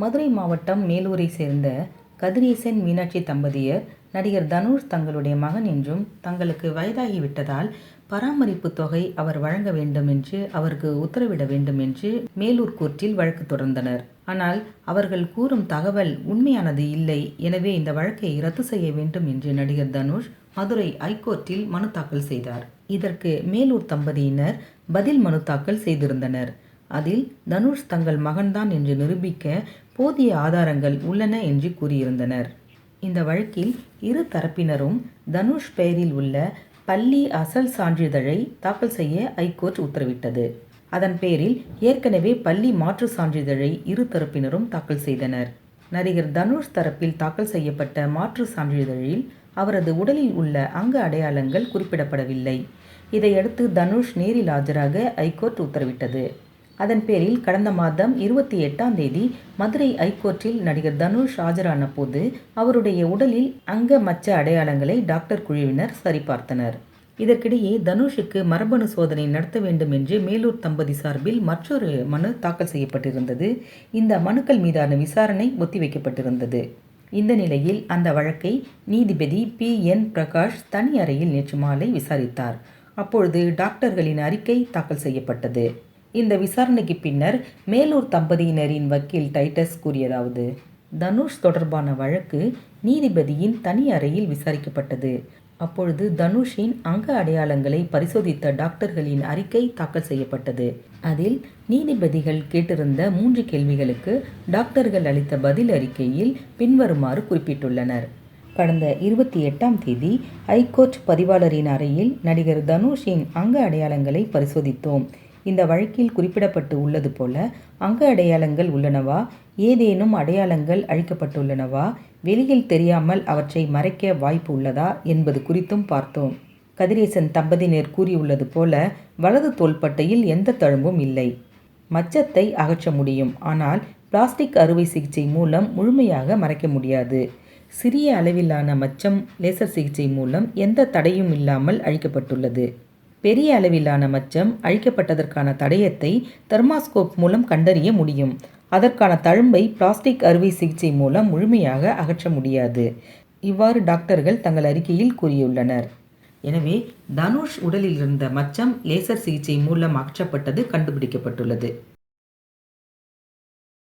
மதுரை மாவட்டம் மேலூரை சேர்ந்த கதிரேசன் மீனாட்சி தம்பதியர் நடிகர் தனுஷ் தங்களுடைய மகன் என்றும் தங்களுக்கு வயதாகிவிட்டதால் பராமரிப்பு தொகை அவர் வழங்க வேண்டும் என்று அவருக்கு உத்தரவிட வேண்டும் என்று மேலூர் கோர்ட்டில் வழக்கு தொடர்ந்தனர். ஆனால் அவர்கள் கூறும் தகவல் உண்மையானது இல்லை. எனவே இந்த வழக்கை ரத்து செய்ய வேண்டும் என்று நடிகர் தனுஷ் மதுரை ஐகோர்ட்டில் மனு தாக்கல் செய்தார். இதற்கு மேலூர் தம்பதியினர் பதில் மனு தாக்கல் செய்திருந்தனர். அதில் தனுஷ் தங்கள் மகன்தான் என்று நிரூபிக்க போதிய ஆதாரங்கள் உள்ளன என்று கூறியிருந்தனர். இந்த வழக்கில் இரு தரப்பினரும் தனுஷ் பெயரில் உள்ள பள்ளி அசல் சான்றிதழை தாக்கல் செய்ய ஐகோர்ட் உத்தரவிட்டது. அதன் பேரில் ஏற்கனவே பள்ளி மாற்று சான்றிதழை இரு தரப்பினரும் தாக்கல் செய்தனர். நடிகர் தனுஷ் தரப்பில் தாக்கல் செய்யப்பட்ட மாற்று சான்றிதழில் அவரது உடலில் உள்ள அங்க அடையாளங்கள் குறிப்பிடப்படவில்லை. இதையடுத்து தனுஷ் நேரில் ஆஜராக ஐகோர்ட் உத்தரவிட்டது. அதன் பேரில் கடந்த மாதம் இருபத்தி எட்டாம் தேதி மதுரை ஐகோர்ட்டில் நடிகர் தனுஷ் ஆஜரான போது அவருடைய உடலில் அங்க மச்ச அடையாளங்களை டாக்டர் குழுவினர் சரிபார்த்தனர். இதற்கிடையே தனுஷுக்கு மரபணு சோதனை நடத்த வேண்டும் என்று மேலூர் தம்பதி சார்பில் மற்றொரு மனு தாக்கல் செய்யப்பட்டிருந்தது. இந்த மனுக்கள் மீதான விசாரணை ஒத்திவைக்கப்பட்டிருந்தது. இந்த நிலையில் அந்த வழக்கை நீதிபதி பி. என். பிரகாஷ் தனி அறையில் நேற்று மாலை விசாரித்தார். அப்பொழுது டாக்டர்களின் அறிக்கை தாக்கல் செய்யப்பட்டது. இந்த விசாரணைக்கு பின்னர் மேலூர் தம்பதியினரின் வக்கீல் டைட்டஸ் கூறியதாவது தனுஷ் தொடர்பான வழக்கு நீதிபதியின் தனி அறையில் விசாரிக்கப்பட்டது. அப்பொழுது தனுஷின் அங்க அடையாளங்களை பரிசோதித்த டாக்டர்களின் அறிக்கை தாக்கல் செய்யப்பட்டது. அதில் நீதிபதிகள் கேட்டிருந்த மூன்று கேள்விகளுக்கு டாக்டர்கள் அளித்த பதில் அறிக்கையில் பின்வருமாறு குறிப்பிட்டுள்ளனர். கடந்த இருபத்தி எட்டாம் தேதி ஐகோர்ட் பதிவாளரின் அறையில் நடிகர் தனுஷின் அங்க அடையாளங்களை பரிசோதித்தோம். இந்த வழக்கில் குறிப்பிடப்பட்டு உள்ளது போல அங்க அடையாளங்கள் உள்ளனவா? ஏதேனும் அடையாளங்கள் அழிக்கப்பட்டுள்ளனவா? வெளியில் தெரியாமல் அவற்றை மறைக்க வாய்ப்பு உள்ளதா? என்பது குறித்தும் பார்த்தோம். கதிரேசன் தம்பதியினர் கூறியுள்ளது போல வலது தோள்பட்டையில் எந்த தழும்பும் இல்லை. மச்சத்தை அகற்ற முடியும். ஆனால் பிளாஸ்டிக் அறுவை சிகிச்சை மூலம் முழுமையாக மறைக்க முடியாது. சிறிய அளவிலான மச்சம் லேசர் சிகிச்சை மூலம் எந்த தடையும் இல்லாமல் அழிக்கப்பட்டுள்ளது. பெரிய அளவிலான மச்சம் அழிக்கப்பட்டதற்கான தடயத்தை தெர்மாஸ்கோப் மூலம் கண்டறிய முடியும். அதற்கான தழும்பை பிளாஸ்டிக் அறுவை சிகிச்சை மூலம் முழுமையாக அகற்ற முடியாது. இவ்வாறு டாக்டர்கள் தங்கள் அறிக்கையில் கூறியுள்ளனர். எனவே தனுஷ் உடலில் இருந்த மச்சம் லேசர் சிகிச்சை மூலம் அகற்றப்பட்டது கண்டுபிடிக்கப்பட்டுள்ளது.